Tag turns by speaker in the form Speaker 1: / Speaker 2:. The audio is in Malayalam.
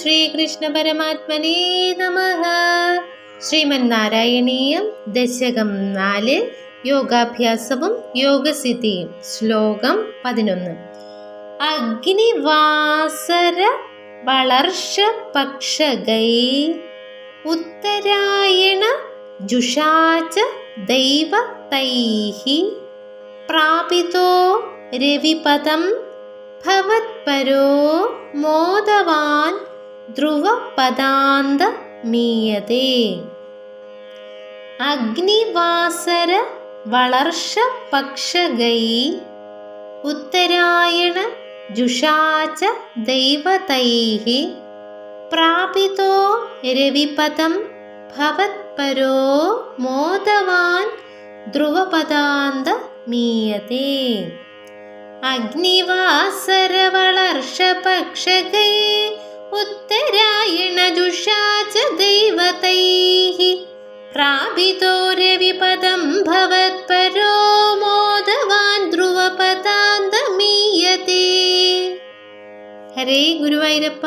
Speaker 1: ശ്രീകൃഷ്ണ പരമാത്മനേ നമ. ശ്രീമന്നാരായണീയം ദശകം നാല് യോഗാഭ്യാസവും യോഗസിദ്ധിയും ശ്ലോകം പതിനൊന്ന്. അഗ്നിവാസര വളർഷ പക്ഷകൈ ഉത്തരായണ ജുഷാച ദൈവതൈः പ്രാപിതോ രവിപദം ഭവത്പരോ മോദവാൻ ധ്രുവപദാന്ത മീയതേ അഗ്നിവാസര വളർഷ പക്ഷകൈ ഉത്തരായണ ജുഷാച ദൈവതൈः പ്രാപിതോ രവിപദം ഭവത്പരോ മോദവാൻ ധ്രുവപദാന്ത മീയതേ ഉത്തരായണജുഷാച ദൈവതൈः പ്രാപിതോ രവിപദം ഭവത്പരോ മോദവാൻ ധ്രുവപദാന്തമീയതേ ഹരേ ഗുരുവായൂരപ്പ